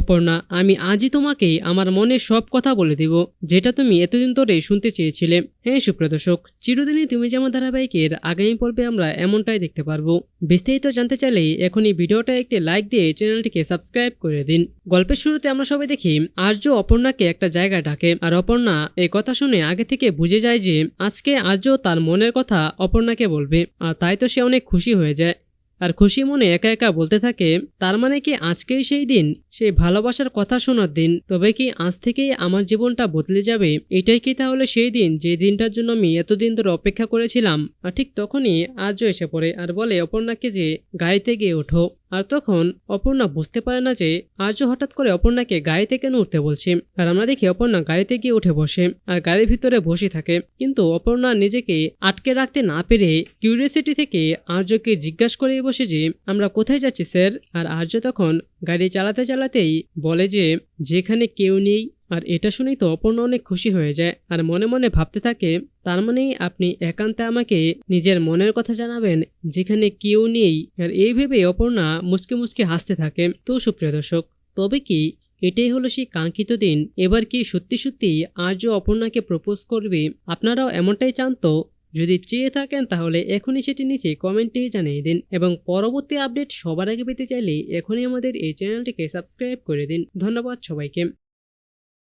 অপর্ণা, আমি আজই তোমাকে আমার মনের সব কথা বলে দিব, যেটা তুমি এতদিন ধরে শুনতে চেয়েছিলে। হ্যাঁ সুপ্রদর্শক চিরদিনই তুমি যেমন ধারাবাহিকের আগামী পর্বে আমরা এমনটাই দেখতে পারব। বিস্তারিত জানতে চাইলে এখনই ভিডিওটা একটি লাইক দিয়ে চ্যানেলটিকে সাবস্ক্রাইব করে দিন। গল্পের শুরুতে আমরা সবাই দেখি, আর্য অপর্ণাকে একটা জায়গায় ডাকে, আর অপর্ণা এই কথা শুনে আগে থেকে বুঝে যায় যে, আজকে আর্য তার মনের কথা অপর্ণাকে বলবে, আর তাই তো সে অনেক খুশি হয়ে যায়। আর খুশি মনে একা একা বলতে থাকে, তার মানে কি আজকেই সেই দিন? সেই ভালোবাসার কথা শোনার দিন। তবে কি আজ থেকেই আমার জীবনটা বদলে যাবে? এটাই কি তাহলে সেই দিন, যে দিনটার জন্য আমি এতদিন ধরে অপেক্ষা করেছিলাম? আর ঠিক তখনই আজও এসে পড়ে। আর বলে অপর্ণাকে যে গাড়িতে গিয়ে ওঠো। আর তখন অপর্ণা বুঝতে পারে না যে আর্য হঠাৎ করে অপর্ণাকে গাড়ি থেকে উঠতে বলছে। আর আমরা দেখি অপর্ণা গাড়িতে গিয়ে উঠে বসে আর গাড়ির ভিতরে বসে থাকে। কিন্তু অপর্ণা নিজেকে আটকে রাখতে না পেরে কিউরিয়াসিটি থেকে আর্যকে জিজ্ঞাসা করে বসে যে, আমরা কোথায় যাচ্ছি, স্যার? আর আর্য তখন গাড়ি চালাতে চালাতেই বলে যে, যেখানে কেউ নেই। আর এটা শুনেই তো অপর্ণা অনেক খুশি হয়ে যায়। আর মনে মনে ভাবতে থাকে তার মানে আপনি একান্তে আমাকে নিজের মনের কথা জানাবেন, যেখানে কেউ নেই। আর এই ভেবে অপর্ণা মুচকে মুচকে হাসতে থাকে। তো সুপ্রিয় দর্শক, তবে কি এটাই হলো সেই কাঙ্ক্ষিত দিন? এবার কি সত্যি সত্যি আজও অপর্ণাকে প্রপোজ করবে? আপনারাও এমনটাই চান তো যদি চেয়ে থাকেন তাহলে এখনই সেটি নিচে কমেন্টে জানিয়ে দিন এবং পরবর্তী আপডেট সবার আগে পেতে চাইলে এখনই আমাদের এই চ্যানেলটিকে সাবস্ক্রাইব করে দিন। ধন্যবাদ সবাইকে।